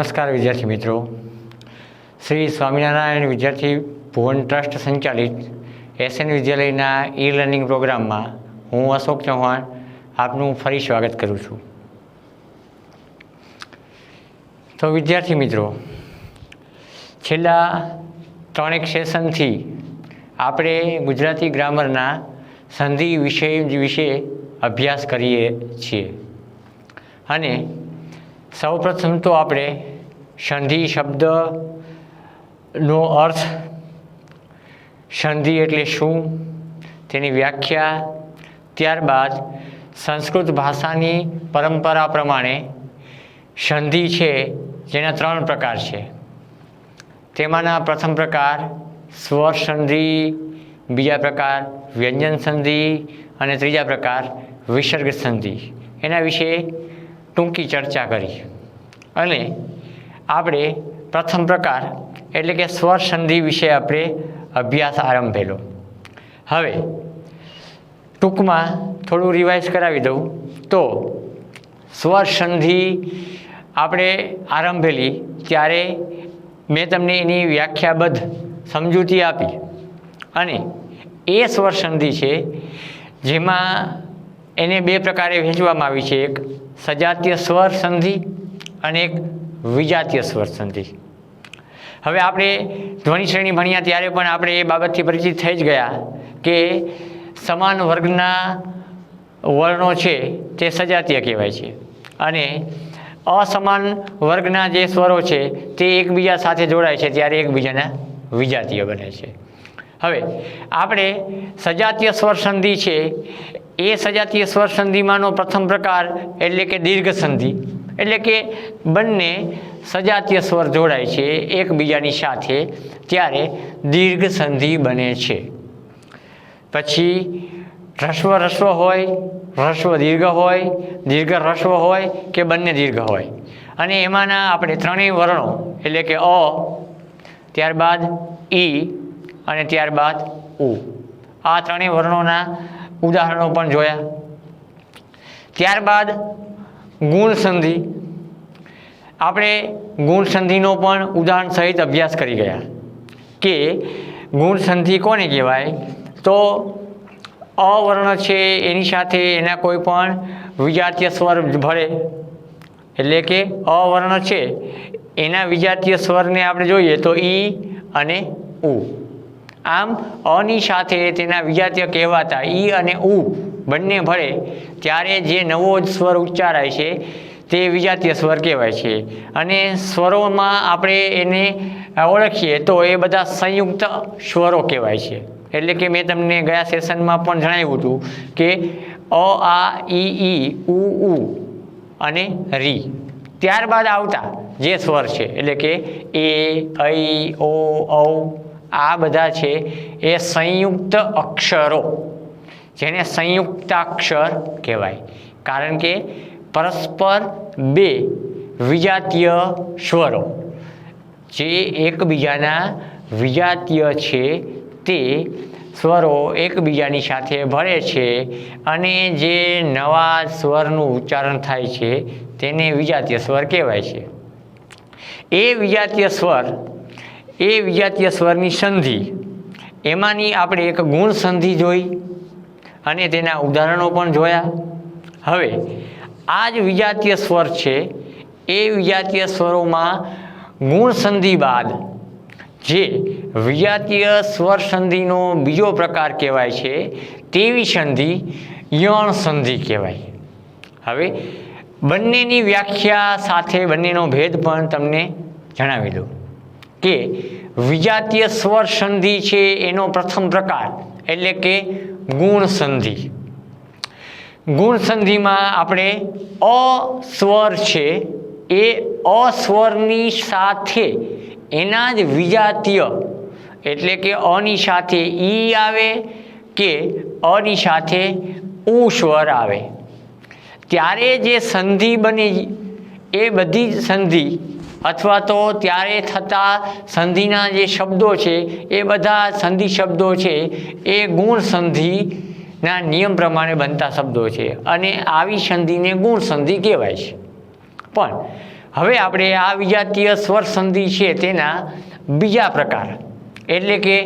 નમસ્કાર વિદ્યાર્થી મિત્રો. શ્રી સ્વામિનારાયણ વિદ્યાર્થી ભુવન ટ્રસ્ટ સંચાલિત એસએન વિદ્યાલયના ઈ લર્નિંગ પ્રોગ્રામમાં હું અશોક ચૌહાણ આપનું ફરી સ્વાગત કરું છું. તો વિદ્યાર્થી મિત્રો, છેલ્લા ત્રણેક સેશનથી આપણે ગુજરાતી ગ્રામરના સંધિ વિષય વિશે અભ્યાસ કરીએ છીએ. અને સૌપ્રથમ તો આપણે સંધિ શબ્દનો અર્થ સંધિ એટલે શું? તેની વ્યાખ્યા ત્યારબાદ સંસ્કૃત ભાષાની પરંપરા પ્રમાણે સંધિ છે, જેના ત્રણ પ્રકાર છે. તેમાંના પ્રથમ પ્રકાર સ્વર સંધિ બીજા પ્રકાર વ્યંજન સંધિ અને ત્રીજા પ્રકાર વિસર્ગ સંધિ એના વિશે ટૂંકી ચર્ચા કરી. અને આપણે પ્રથમ પ્રકાર એટલે કે સ્વર સંધિ વિશે આપણે અભ્યાસ આરંભેલો હવે, ટૂંકમાં થોડું રિવાઇઝ કરાવી દઉં. તો સ્વર સંધિ આપણે આરંભેલી ત્યારે મેં તમને એની વ્યાખ્યાબદ્ધ સમજૂતી આપી. અને એ સ્વર સંધિ છે, જેમાં એને બે પ્રકારે વહેંચવામાં આવી છે. એક સજાતીય સ્વર સંધિ અને એક વિજાતીય સ્વર સંધિ. હવે આપણે ધ્વનિ શ્રેણી ભણ્યા ત્યારે પણ આપણે એ બાબતથી પરિચિત થઈ જ ગયા કે સમાન વર્ગના વર્ણો છે તે સજાતીય કહેવાય છે. અને અસમાન વર્ગના જે સ્વરો છે તે એકબીજા સાથે જોડાય છે ત્યારે એકબીજાના વિજાતીય બને છે. હવે આપણે સજાતીય સ્વર સંધિ છે એ સજાતીય સ્વર સંધિમાંનો પ્રથમ પ્રકાર એટલે કે દીર્ઘ સંધિ એટલે કે બંને સજાતીય સ્વર જોડાય છે, એકબીજાની સાથે, ત્યારે દીર્ઘ સંધિ બને છે. પછી રસ્વ રસ્વ હોય, રસ્વ દીર્ઘ હોય, દીર્ઘ રસ્વ હોય કે બંને દીર્ઘ હોય. અને એમાંના આપણે ત્રણેય વર્ણો, એટલે કે અ, ત્યારબાદ ઈ અને ત્યારબાદ ઉ. આ ત્રણેય વર્ણોના ઉદાહરણો પણ જોયા. ત્યારબાદ ગુણ સંધિ. આપણે ગુણ સંધિનો પણ ઉદાહરણ સહિત અભ્યાસ કરી ગયા કે ગુણ સંધિ કોને કહેવાય? તો અવર્ણ છે એની સાથે એના કોઈ પણ વિજાતીય સ્વર ભળે. એટલે કે અવર્ણ છે. એના વિજાતીય સ્વરને આપણે જોઈએ તો ઈ અને ઉ. આમ અની સાથે તેના વિજાતીય કહેવાતા ઈ અને ઉ બંને ભળે ત્યારે જે નવો જ સ્વર ઉચ્ચારાય છે, તે વિજાતીય સ્વર કહેવાય છે. અને સ્વરોમાં આપણે એને ઓળખીએ તો એ બધા સંયુક્ત સ્વરો કહેવાય છે. એટલે કે મેં તમને ગયા સેશનમાં પણ જણાવ્યું હતું કે અ, આ, ઈ ઈ, ઉ ઉ અને રી ત્યારબાદ આવતા જે સ્વર છે, એટલે કે એ, ઐ ઓ ઔ આ બધા છે, એ સંયુક્ત અક્ષરો, જેને સંયુક્તાક્ષર કહેવાય. કારણ કે પરસ્પર બે વિજાતીય સ્વરો, જે એકબીજાના વિજાતીય છે, તે સ્વરો એકબીજાની સાથે ભળે છે અને જે નવા સ્વરનું ઉચ્ચારણ થાય છે, તેને વિજાતીય સ્વર કહેવાય છે. એ વિજાતીય સ્વર એ વિજાતીય સ્વરની સંધિ. એમાંની આપણે એક ગુણ સંધિ જોઈ અને તેના ઉદાહરણો પણ જોયા. હવે, આ જ વિજાતીય સ્વર છે, એ વિજાતીય સ્વરોમાં ગુણ સંધિ બાદ, જે વિજાતીય સ્વર સંધિનો બીજો પ્રકાર કહેવાય છે, તેવી સંધિ યણ સંધિ કહેવાય. હવે, બંનેની વ્યાખ્યા સાથે બંનેનો ભેદ પણ તમને જણાવી દઉં. કે વિજાતીય સ્વર સંધિ છે એનો પ્રથમ પ્રકાર, એટલે કે ગુણ સંધિ. ગુણ સંધિમાં આપણે અ સ્વર છે, એ અસ્વરની સાથે એના જ વિજાતીય, એટલે કે અની સાથે ઈ આવે કે અની સાથે ઉ સ્વર આવે. ત્યારે જે સંધિ બની, એ બધી સંધિ અથવા તો ત્યારે થતા સંધિના જે શબ્દો છે, એ બધા સંધિ શબ્દો છે, એ ગુણ સંધિના નિયમ પ્રમાણે બનતા શબ્દો છે અને આવી સંધિને ગુણ સંધિ કહેવાય છે. પણ હવે આપણે આ વિજાતીય સ્વર સંધિ છે તેના બીજા પ્રકાર, એટલે કે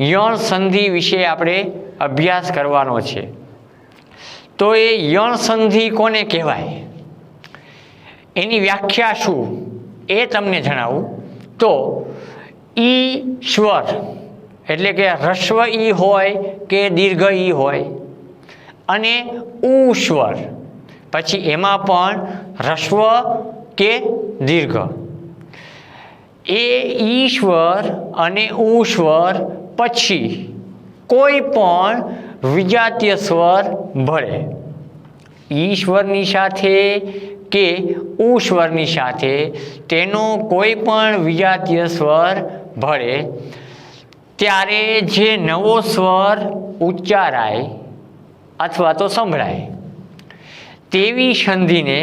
યણ સંધિ વિશે આપણે અભ્યાસ કરવાનો છે. તો એ યણ સંધિ કોને કહેવાય? એની વ્યાખ્યા શું? એ તમને જણાવું. તો ઈ સ્વર એટલે કે હ્રસ્વ ઈ હોય કે દીર્ઘ ઈ હોય, અને ઉ સ્વર પછી એમાં પણ હ્રસ્વ કે દીર્ઘ. એ ઈશ્વર અને ઉશ્વર પછી કોઈ પણ વિજાતીય સ્વર ભળે. ઈશ્વરની સાથે કે ઉ સ્વરની સાથે તેનો કોઈ પણ વિજાતીય સ્વર ભળે, ત્યારે જે નવો સ્વર ઉચ્ચારાય અથવા તો સંભળાય, તેવી સંધિને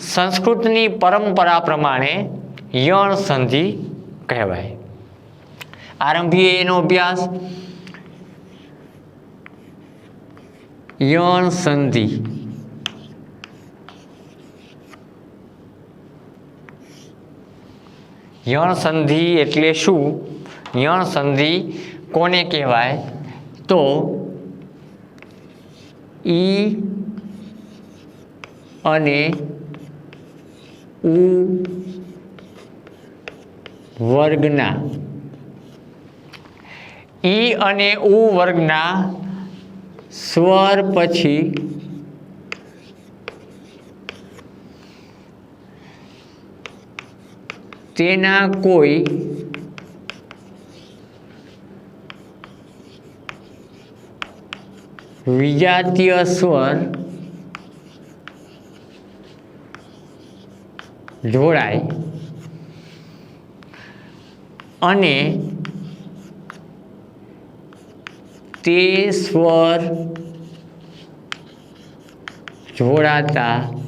સંસ્કૃતની પરંપરા પ્રમાણે યણ સંધિ કહેવાય. આરંભીએ એનો અભ્યાસ. યણ સંધિ. યણ સંધિ એટલે શું? યણ સંધિ કોને કહેવાય? તો ઈ અને ઉ વર્ગના. ઈ અને ઉ વર્ગના સ્વર પછી તેના કોઈ વિજાતીય સ્વર જોડાય અને તે સ્વર જોડાતા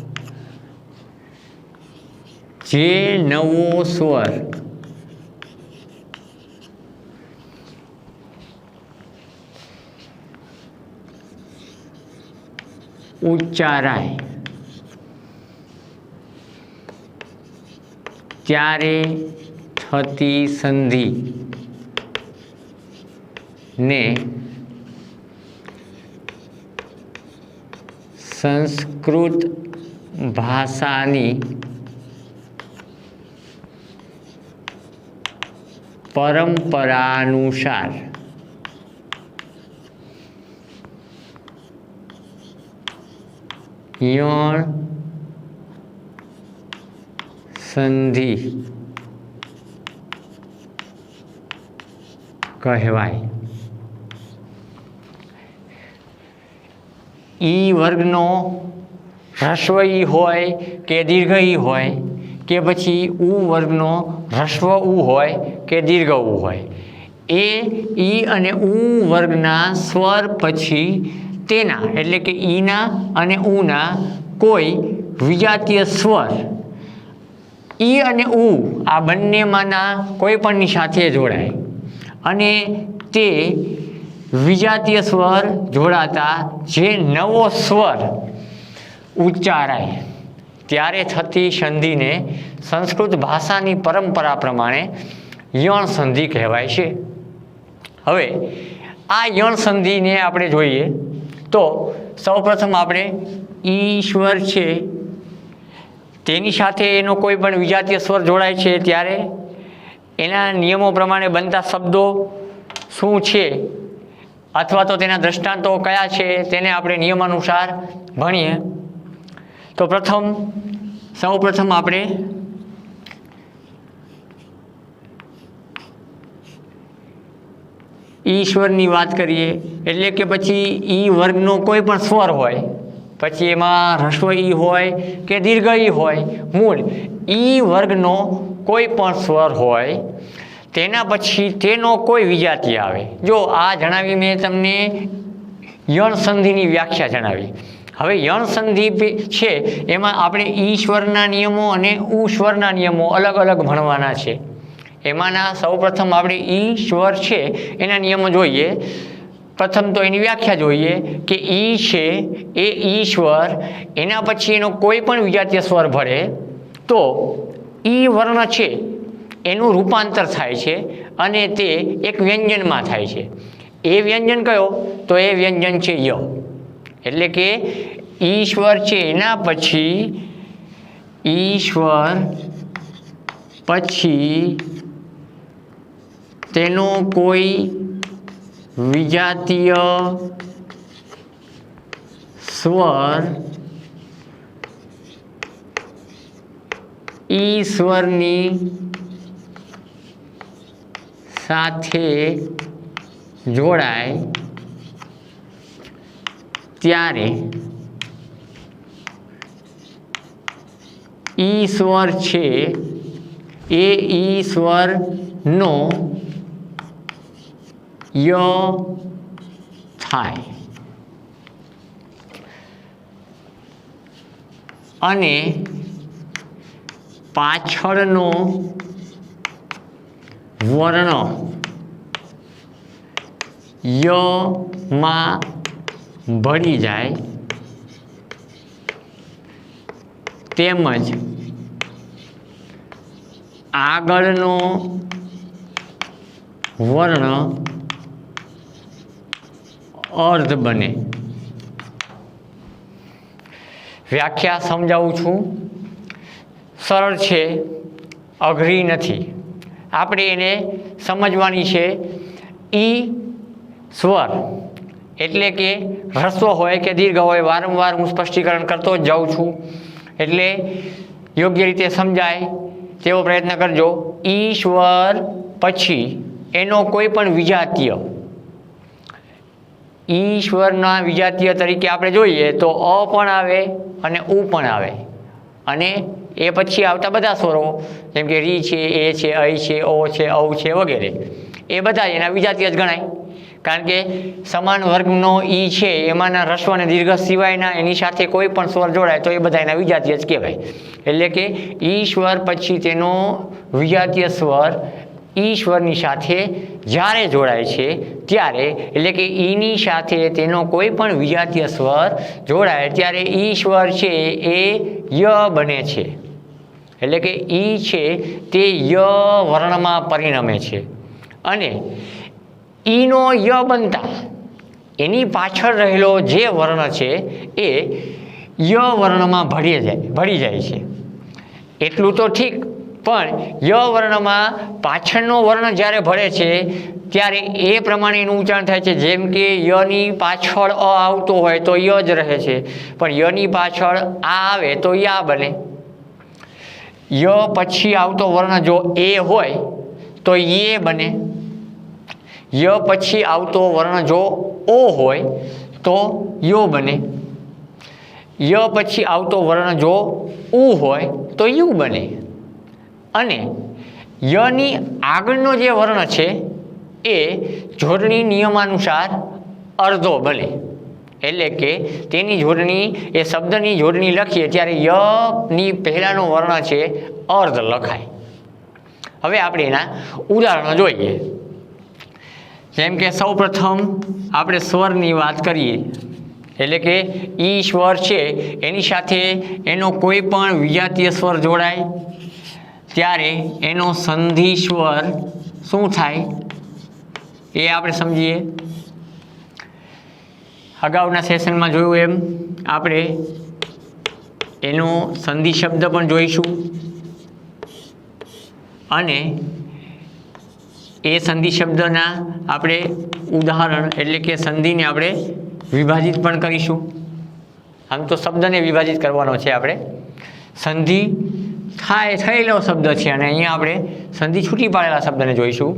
જે નવો સ્વર. ઉચ્ચારાય. ત્યારે થતી સંધિ? ને સંસ્કૃત ભાષાની પરંપરાનુસાર. યણ સંધિ કહેવાય. ઈ વર્ગનો હ્રસ્વ ઈ હોય કે દીર્ઘ ઈ હોય? કે પછી ઉ વર્ગનો હ્રસ્વ ઉ હોય કે દીર્ઘ ઉ હોય. એ, ઈ અને ઉ વર્ગના સ્વર પછી તેના, એટલે કે ઈના અને ઉના કોઈ વિજાતીય સ્વર. ઈ અને ઉ આ બંનેમાંના કોઈ પણની સાથે જોડાય. અને તે વિજાતીય સ્વર જોડાતા જે નવો સ્વર ઉચ્ચારાય. ત્યારે થતી સંધિને સંસ્કૃત ભાષાની પરંપરા પ્રમાણે યણ સંધિ કહેવાય છે. હવે આ યણ સંધિને આપણે જોઈએ તો સૌપ્રથમ આપણે ઈશ્વર છે. તેની સાથે એનો કોઈ પણ વિજાતીય સ્વર જોડાય છે ત્યારે એના નિયમો પ્રમાણે બનતા શબ્દો શું છે અથવા તો તેના દ્રષ્ટાંતો કયા છે તેને આપણે નિયમાનુસાર ભણીએ. તો પ્રથમ સૌ પ્રથમ આપણે ઈશ્વરની વાત કરીએ. એટલે કે પછી ઈ વર્ગનો કોઈ પણ સ્વર હોય, પછી એમાં હ્રસ્વ ઈ હોય કે દીર્ઘ ઈ હોય, મૂળ ઈ વર્ગનો કોઈ પણ સ્વર હોય, તેના પછી તેનો કોઈ વિજાતિ આવે. જો આ જણાવી મેં તમને યણ સંધિની વ્યાખ્યા જણાવી. હવે યણ સંધિ છે, એમાં આપણે ઈશ્વરના નિયમો અને ઉશ્વરના નિયમો અલગ અલગ ભણવાના છે. એમાંના સૌપ્રથમ આપણે ઈશ્વર છે, એના નિયમો જોઈએ. પ્રથમ તો એની વ્યાખ્યા જોઈએ કે ઈ છે, એ ઈશ્વર, એના પછી એનો કોઈ પણ વિજાતીય સ્વર ભળે તો ઈ વર્ણ છે, એનું રૂપાંતર થાય છે અને તે એક વ્યંજનમાં થાય છે. એ વ્યંજન કયો? તો એ વ્યંજન છે ય. એટલે કે ઈશ્વર છે એના પછી ઈશ્વર પછી તેનો કોઈ વિજાતીય સ્વર ઈશ્વરની સાથે જોડાય ત્યારે ઈશ્વર છે એ ઈશ્વરનો ય થાય. અને પાછળનો વર્ણ યમાં ભળી જાય. તેમજ આગળનો વર્ણ અર્ધ બને. વ્યાખ્યા સમજાવું છું. સરળ છે, અઘરી નથી. આપણે એને સમજવાની છે ઈ સ્વર. એટલે કે હ્રસ્વ હોય કે દીર્ઘ હોય, વારંવાર હું સ્પષ્ટીકરણ કરતો જ જાઉં છું. એટલે યોગ્ય રીતે સમજાય તેવો પ્રયત્ન કરજો. ઈશ્વર પછી એનો કોઈ પણ વિજાતીય, ઈશ્વરના વિજાતીય તરીકે આપણે જોઈએ તો અ પણ આવે અને ઉ પણ આવે. અને એ પછી આવતા બધા સ્વરો, જેમ કે રી છે, એ છે અ છે, ઓ છે, ઔ છે વગેરે, એ બધા એના વિજાતીય જ ગણાય. કારણ કે સમાન વર્ગનો ઈ છે, એમાંના રસ્વ અને દીર્ઘ સિવાયના એની સાથે કોઈ પણ સ્વર જોડાય તો એ બધા એના વિજાતીય જ કહેવાય. એટલે કે ઈશ્વર પછી તેનો વિજાતીય સ્વર ઈશ્વરની સાથે જ્યારે જોડાય છે ત્યારે, એટલે કે ઈની સાથે તેનો કોઈ પણ વિજાતીય સ્વર જોડાય ત્યારે ઈશ્વર છે એ ય બને છે. એટલે કે ઈ છે તે ય વર્ણમાં પરિણમે છે. અને ઈનો ય બનતા એની પાછળ રહેલો જે વર્ણ છે, એ ય વર્ણમાં ભળી જાય ભળી જાય છે. એટલું તો ઠીક, પણ ય વર્ણમાં પાછળનો વર્ણ જ્યારે ભળે છે, ત્યારે એ પ્રમાણે એનું ઉચ્ચારણ થાય છે. જેમ કે યની પાછળ અ આવતો હોય તો ય જ રહે છે, પણ યની પાછળ આ આવે તો યા બને. ય પછી આવતો વર્ણ જો એ હોય, તો એ બને. ય પછી આવતો વર્ણ જો ઓ હોય, તો યો બને. ય પછી આવતો વર્ણ જો ઉ હોય, તો યુ બને. અને યની આગળનો જે વર્ણ છે, એ જોડણી નિયમાનુસાર અર્ધો બને. એટલે કે તેની જોડણી, એ શબ્દની જોડણી લખીએ ત્યારે યની પહેલાંનો વર્ણ છે અર્ધ લખાય. હવે આપણે એના ઉદાહરણો જોઈએ. જેમ કે સૌ પ્રથમ આપણે સ્વરની વાત કરીએ, એટલે કે ઈ સ્વર છે, એની સાથે એનો કોઈ પણ વિજાતીય સ્વર જોડાય, ત્યારે એનો સંધિ સ્વર શું થાય એ આપણે સમજીએ. અગાઉના સેશનમાં જોયું એમ, આપણે એનો સંધિ શબ્દ પણ જોઈશું. અને એ સંધિ શબ્દના આપણે ઉદાહરણ એટલે કે સંધિને આપણે વિભાજિત પણ કરીશું. આમ તો શબ્દને વિભાજિત કરવાનો છે આપણે. સંધિ થાય, થયેલો શબ્દ છે અને અહીંયા આપણે સંધિ છૂટી પાડેલા શબ્દને જોઈશું.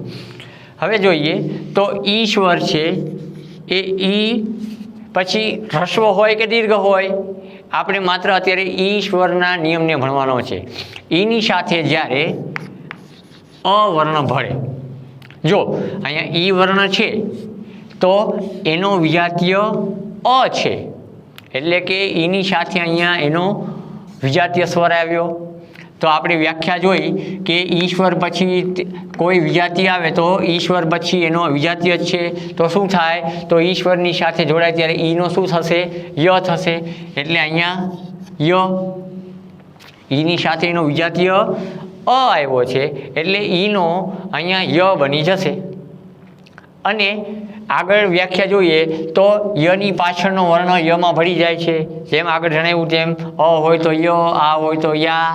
હવે જોઈએ તો ઈશ્વર છે, એ ઈ પછી હ્રસ્વ હોય કે દીર્ઘ હોય? આપણે માત્ર અત્યારે ઈશ્વરના નિયમને ભણવાનો છે. ઈની સાથે જ્યારે અવર્ણ ભળે જો, અહીંયા ઈ વર્ણ છે, તો એનો વિજાતીય અ છે. એટલે કે એની સાથે અહીંયા એનો વિજાતીય સ્વર આવ્યો. તો આપણે વ્યાખ્યા જોઈ કે ઈશ્વર પછી કોઈ વિજાતીય આવે તો ઈશ્વર પછી એનો વિજાતીય જ છે. તો શું થાય? તો ઈશ્વરની સાથે જોડાય ત્યારે ઈનો શું થશે? ય થશે. એટલે અહીંયા ય, ઈની સાથે એનો વિજાતીય અ આવ્યો છે એટલે ઈનો અહીંયા ય બની જશે. અને આગળ વ્યાખ્યા જોઈએ તો યની પાછળનો વર્ણ યમાં ભળી જાય છે. જેમ આગળ જણાવ્યું તેમ અ હોય તો ય, આ હોય તો યા,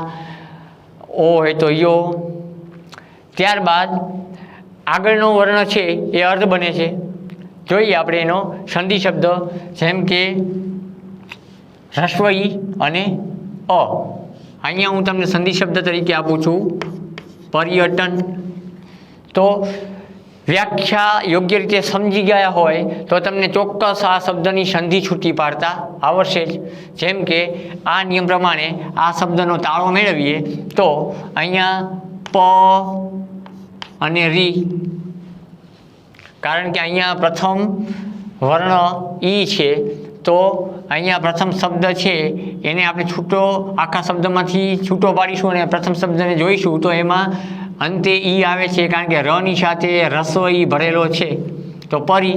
ઓ હોય તો યો. ત્યારબાદ આગળનો વર્ણ છે એ અર્ધ બને છે. જોઈએ આપણે એનો સંધિ શબ્દ જેમ કે હ્રસ્વ ઈ અને અ. અહીંયા હું તમને સંધિ શબ્દ તરીકે આપું છું. પર્યટન. તો વ્યાખ્યા યોગ્ય રીતે સમજી ગયા હોય તો તમને ચોક્કસ આ શબ્દની સંધિ છૂટી પાડતા આવડશે જ. જેમ કે આ નિયમ પ્રમાણે આ શબ્દનો તાળો મેળવીએ તો અહીંયા પ અને રી. કારણ કે અહીંયા પ્રથમ વર્ણ ઈ છે. તો અહીંયા પ્રથમ શબ્દ છે, એને આપણે છૂટો, આખા શબ્દમાંથી છૂટો પાડીશું અને પ્રથમ શબ્દને જોઈશું, તો એમાં અંતે ઈ આવે છે, કારણ કે રની સાથે રસોઈ ભરેલો છે. તો પરી.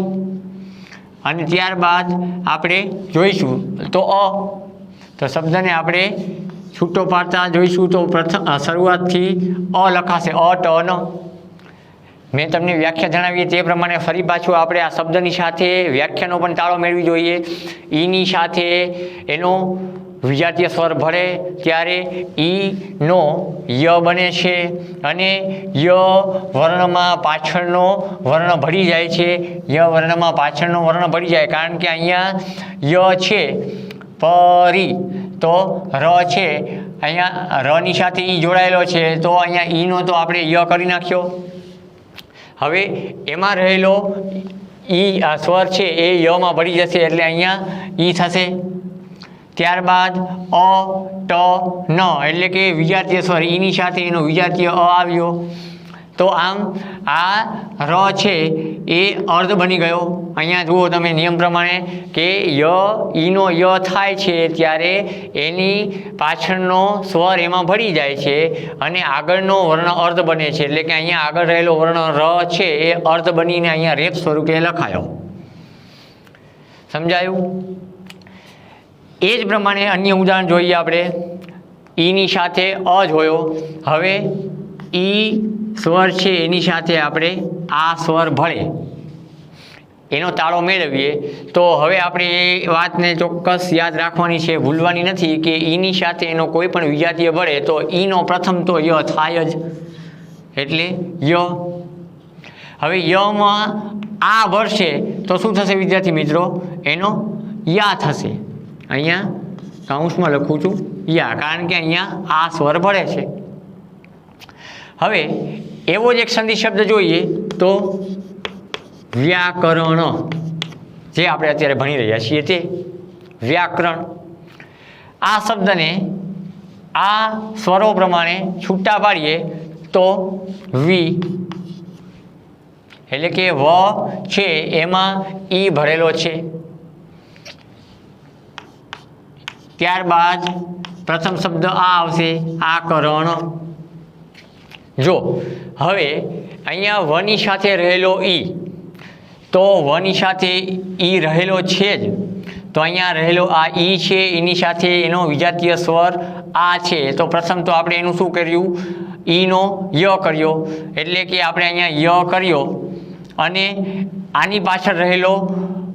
અને ત્યારબાદ આપણે જોઈશું, તો અ. તો શબ્દને આપણે છૂટો પાડતા જોઈશું, તો પ્રથમ શરૂઆતથી અ લખાશે, અ, ટ, ન. મેં તમને વ્યાખ્યા જણાવી તે પ્રમાણે ફરી પાછું આપણે આ શબ્દની સાથે વ્યાખ્યાનો પણ તાળો મેળવી જોઈએ. ઈની સાથે એનો વિજાતીય સ્વર ભળે ત્યારે ઈનો ય બને છે અને ય વર્ણમાં પાછળનો વર્ણ ભળી જાય છે. ય વર્ણમાં પાછળનો વર્ણ ભળી જાય કારણ કે અહીંયા ય છે, પરી, તો ર છે. અહીંયા રની સાથે ઈ જોડાયેલો છે. તો અહીંયા ઈનો તો આપણે ય કરી નાખ્યો. હવે એમાં રહેલો ઈ સ્વર છે, એ યમાં ભળી જશે એટલે અહીંયા ઈ થશે. ત્યારબાદ અ, ટ, ન, એટલે કે વિજાતીય સ્વર, ઈની સાથે એનો વિજાતીય અ આવ્યો. તો આમ આ ર છે એ અર્ધ બની ગયો. અહીંયા જુઓ તમે નિયમ પ્રમાણે કે ય, ઈનો ય થાય છે ત્યારે એની પાછળનો સ્વર એમાં ભળી જાય છે અને આગળનો વર્ણ અર્ધ બને છે. એટલે કે અહીંયા આગળ રહેલો વર્ણ ર છે એ અર્ધ બનીને અહીંયા રેપ સ્વરૂપે લખાયો. સમજાયું? એ જ પ્રમાણે અન્ય ઉદાહરણ જોઈએ આપણે. ઈની સાથે અ જોયો. હવે ઈ સ્વર છે એની સાથે આપણે આ સ્વર ભળે. એનો તાળો મેળવીએ. તો હવે આપણે એ વાતને ચોક્કસ યાદ રાખવાની છે, ભૂલવાની નથી કે ઈની સાથે એનો કોઈ પણ વિજાતીય ભળે તો ઈનો પ્રથમ તો ય થાય જ. એટલે ય. હવે યમાં આ ભળશે તો શું થશે વિદ્યાર્થી મિત્રો? એનો યા થશે. અહીંયા કાઉન્સમાં લખું છું, યા. કારણ કે અહીંયા આ સ્વર ભળે છે. હવે, એવો જ એક સંધિ શબ્દ જોઈએ તો વ્યાકરણ. જે આપણે અત્યારે ભણી રહ્યા છીએ તે વ્યાકરણ. આ શબ્દને આ સ્વરો પ્રમાણે છૂટા પાડીએ તો વી એટલે કે વ છે એમાં ઈ ભરેલો છે. ત્યારબાદ પ્રથમ શબ્દ આ આવશે, આકરણ. જો, હવે અહીંયા વની સાથે રહેલો ઈ, તો વની સાથે ઈ રહેલો છે જ. તો અહીંયા રહેલો આ ઈ છે, એની સાથે એનો વિજાતીય સ્વર આ છે. તો પ્રથમ તો આપણે એનું શું કર્યું? ઈનો ય કર્યો. એટલે કે આપણે અહીંયા ય કર્યો. અને આની પાછળ રહેલો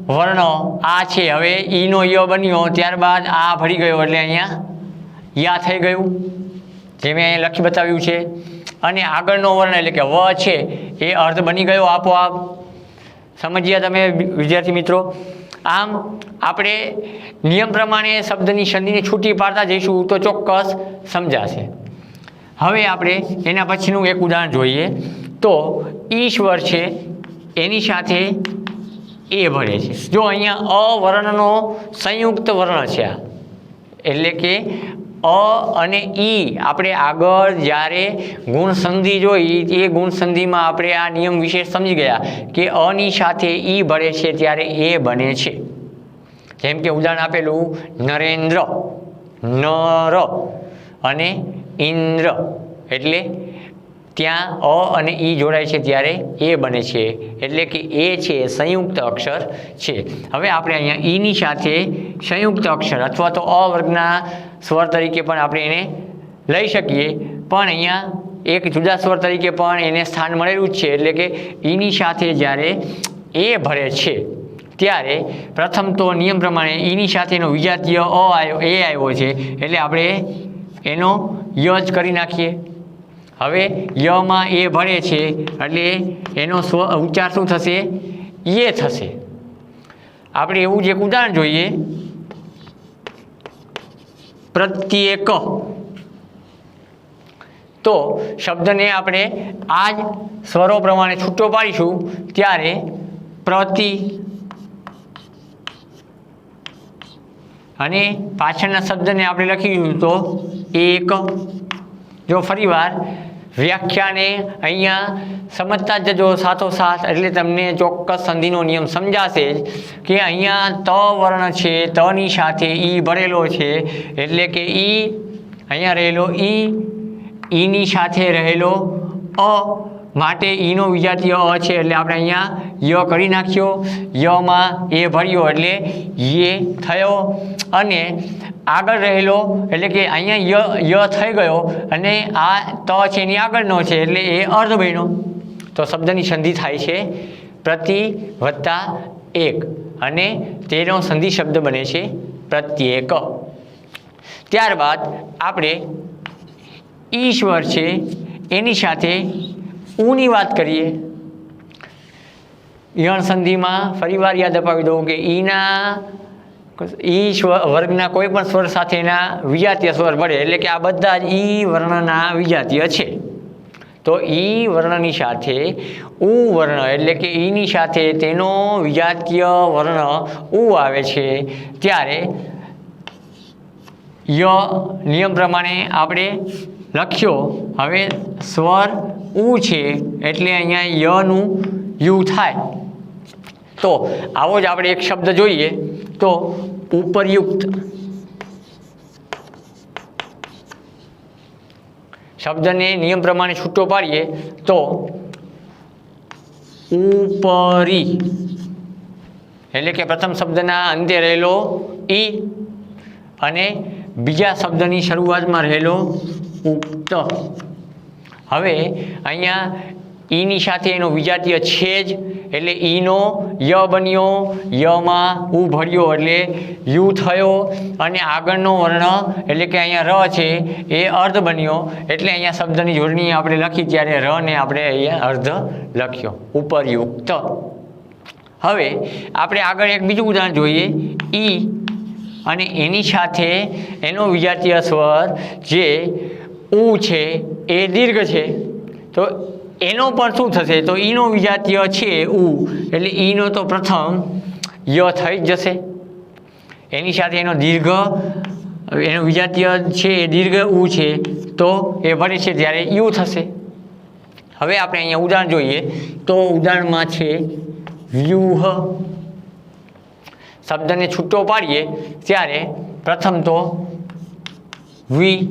વર્ણ આ છે. હવે ઈનો ય બન્યો, ત્યારબાદ આ ભળી ગયો. એટલે અહીંયા યા થઈ ગયું. જે મેં અહીંયા લખી બતાવ્યું છે. અને આગળનો વર્ણ એટલે કે વ છે, એ અર્ધ બની ગયો આપોઆપ. સમજ્યા તમે વિદ્યાર્થી મિત્રો? આમ આપણે નિયમ પ્રમાણે શબ્દની સંધિને છૂટી પાડતા જઈશું તો ચોક્કસ સમજાશે. હવે આપણે એના પછીનું એક ઉદાહરણ જોઈએ. તો ઈશ્વર છે, એની સાથે એ ભળે છે. જો અહીંયા અ વર્ણનો સંયુક્ત વર્ણ છે એટલે કે અ અને ઈ આપણે આગળ જ્યારે ગુણ સંધિ જોઈ એ ગુણ સંધિમાં આપણે આ નિયમ વિશે સમજી ગયા કે અની સાથે ઈ ભળે છે ત્યારે એ બને છે. જેમ કે ઉદાહરણ આપેલું, નરેન્દ્ર, નર અને ઇન્દ્ર. એટલે ત્યાં અ અને ઈ જોડાય છે ત્યારે એ બને છે. એટલે કે એ છે સંયુક્ત અક્ષર છે. હવે આપણે અહીંયા ઈની સાથે સંયુક્ત અક્ષર અથવા તો અ વર્ગના સ્વર તરીકે પણ આપણે એને લઈ શકીએ. પણ અહીંયા એક જુદા સ્વર તરીકે પણ એને સ્થાન મળેલું જ છે. એટલે કે ઈની સાથે જ્યારે એ ભરે છે, ત્યારે પ્રથમ તો નિયમ પ્રમાણે ઈની સાથેનો વિજાતીય અ આવ્યો એ આવ્યો છે. એટલે આપણે એનો ય જ કરી નાખીએ. હવે યમાં એ ભણે છે, એટલે એનો સ્વ, ઉચ્ચાર શું થશે? એ થશે. આપણે એવું જ એક ઉદાહરણ જોઈએ. પ્રત્યેક. તો શબ્દને આપણે આ જ સ્વરો પ્રમાણે છૂટો પાડીશું, ત્યારે પ્રતિ અને પાછળના શબ્દને આપણે લખીશું તો એક. જો ફરીવાર વ્યાખ્યાને અહીંયા સમજતા જજો સાથોસાથ. એટલે તમને ચોક્કસ સંધિનો નિયમ સમજાશે કે અહીંયા ત વર્ણ છે તની સાથે ઈ ભરેલો છે. એટલે કે ઈ અહીંયા રહેલો ઈ, ઈની સાથે રહેલો અ. માટે ઈનો વિજાતીય અ છે એટલે આપણે અહીંયા ય કરી નાખ્યો. યમાં એ ભર્યો એટલે યે થયો. અને આગળ રહેલો એટલે કે અહીંયા ય ય થઈ ગયો અને આ ત છે એની આગળનો છે એટલે એ અર્ધ બન્યો. તો શબ્દની સંધિ થાય છે પ્રતિ વત્તા એક. અને તેનો સંધિ શબ્દ બને છે પ્રત્યેક. ત્યારબાદ આપણે ઈશ્વર છે એની સાથે ઉની વાત કરીએ. યણ સંધિમાં ફરીવાર યાદ અપાવી દઉં કે ઈના ઈ વર્ગના કોઈ પણ સ્વર સાથેના વિજાતીય સ્વર મળે એટલે કે આ બધા જ ઈ વર્ણના વિજાતીય છે. તો ઈ વર્ણની સાથે ઉ વર્ણ, એટલે કે ઈની સાથે તેનો વિજાતીય વર્ણ ઉ આવે છે. ત્યારે ય નિયમ પ્રમાણે આપણે લખ્યો. હવે સ્વર ઉ છે એટલે અહીંયા યનું યુ થાય. તો આવો જ આપણે એક શબ્દ જોઈએ. તો ઉપરયુક્ત. શબ્દને નિયમ પ્રમાણે છૂટો પાડીએ તો ઉપરી. એટલે કે પ્રથમ શબ્દના અંતે રહેલો ઈ અને બીજા શબ્દની શરૂઆતમાં રહેલો ઉક્ત હવે અહીંયા ઈની સાથે એનો વિજાતીય છે જ એટલે ઈનો ય બન્યો, યમાં ઉ ભર્યો, એટલે યુ થયો, અને આગળનો વર્ણ, એટલે કે અહીંયા ર છે, એ અર્ધ બન્યો, એટલે અહીંયા શબ્દની જોડણી આપણે લખી ત્યારે રને આપણે અહીંયા અર્ધ લખ્યો, ઉપરયુક્ત. હવે આપણે આગળ એક બીજું ઉદાહરણ જોઈએ, ઈ અને એની સાથે એનો વિજાતીય સ્વર જે ઉ છે, એ દીર્ઘ છે. તો એનો પણ શું થશે? તો ઈનો વિજાતીય છે ઉ એટલે ઈનો તો પ્રથમ ય થઈ જ જશે. એની સાથે એનો દીર્ઘ, એનો વિજાતીય છે, એ દીર્ઘ ઉ છે, તો એ ભરે છે ત્યારે યુ થશે. હવે આપણે અહીંયા ઉદાહરણ જોઈએ. તો ઉદાહરણમાં છે વ્યૂહ. શબ્દને છૂટો પાડીએ, ત્યારે પ્રથમ તો વી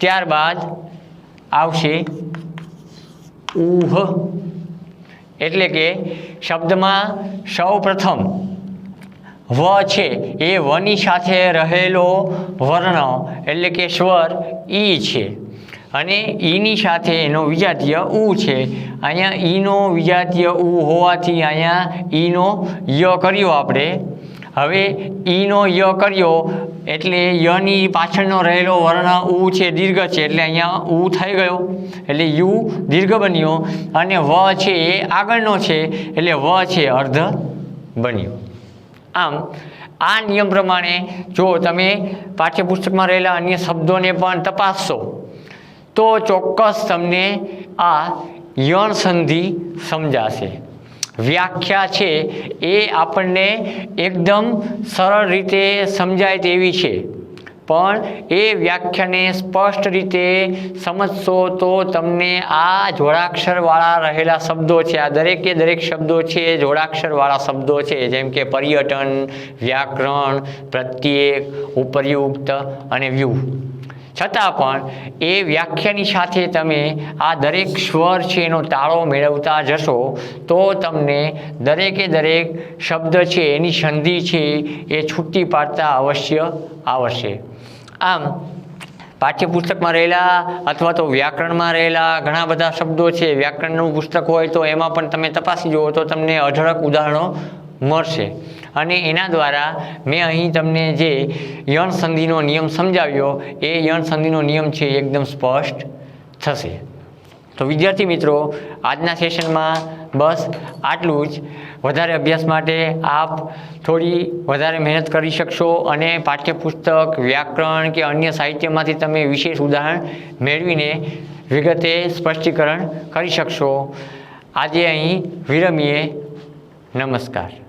ત્યારબાદ આવશે ઉહ એટલે કે શબ્દમાં સૌ પ્રથમ વ છે, એ વની સાથે રહેલો વર્ણ, એટલે કે સ્વર ઈ છે. અને ઈની સાથે એનો વિજાતીય ઉ છે. અહીંયા ઈનો વિજાતીય ઉ હોવાથી અહીંયા ઈનો ય કર્યો આપણે. હવે ઈનો ય કર્યો એટલે યની પાછળનો રહેલો વર્ણ ઉ છે, દીર્ઘ છે, એટલે અહીંયા ઉ થઈ ગયો. એટલે યુ દીર્ઘ બન્યો અને વ છે એ આગળનો છે, એટલે વ છે અર્ધ બન્યો. આમ, આ નિયમ પ્રમાણે જો તમે પાઠ્યપુસ્તકમાં રહેલા અન્ય શબ્દોને પણ તપાસશો, તો ચોક્કસ તમને આ યણ સંધિ સમજાશે. વ્યાખ્યા છે. એ આપણને એકદમ સરળ રીતે સમજાય તેવી છે. પણ એ વ્યાખ્યાને સ્પષ્ટ રીતે સમજશો તો તમને આ જોડાક્ષરવાળા રહેલા શબ્દો છે, આ દરેકે દરેક શબ્દો છે, એ જોડાક્ષરવાળા શબ્દો છે. જેમ કે પર્યટન, વ્યાકરણ, પ્રત્યેક, ઉપરયુક્ત અને વ્યૂહ છતાં પણ એ વ્યાખ્યાની સાથે તમે આ દરેક સ્વર છે એનો તાળો મેળવતા જશો, તો તમને દરેકે દરેક શબ્દ છે, એની સંધિ છે એ છૂટી પાડતા અવશ્ય આવશે. આમ, પાઠ્યપુસ્તકમાં રહેલા અથવા તો વ્યાકરણમાં રહેલા ઘણા બધા શબ્દો છે, વ્યાકરણનું પુસ્તક હોય તો એમાં પણ તમે તપાસી જુઓ તો તમને અઢળક ઉદાહરણો મળશે. અને એના દ્વારા મેં અહીં તમને જે યણ સંધિનો નિયમ સમજાવ્યો, એ યણ સંધિનો નિયમ છે એકદમ સ્પષ્ટ થશે. તો વિદ્યાર્થી મિત્રો, આજના સેશનમાં બસ આટલું જ. વધારે અભ્યાસ માટે આપ થોડી વધારે મહેનત કરી શકશો અને પાઠ્યપુસ્તક, વ્યાકરણ કે અન્ય સાહિત્યમાંથી તમે વિશેષ ઉદાહરણ મેળવીને વિગતે સ્પષ્ટીકરણ કરી શકશો. આજે અહીં વિરમીએ. નમસ્કાર.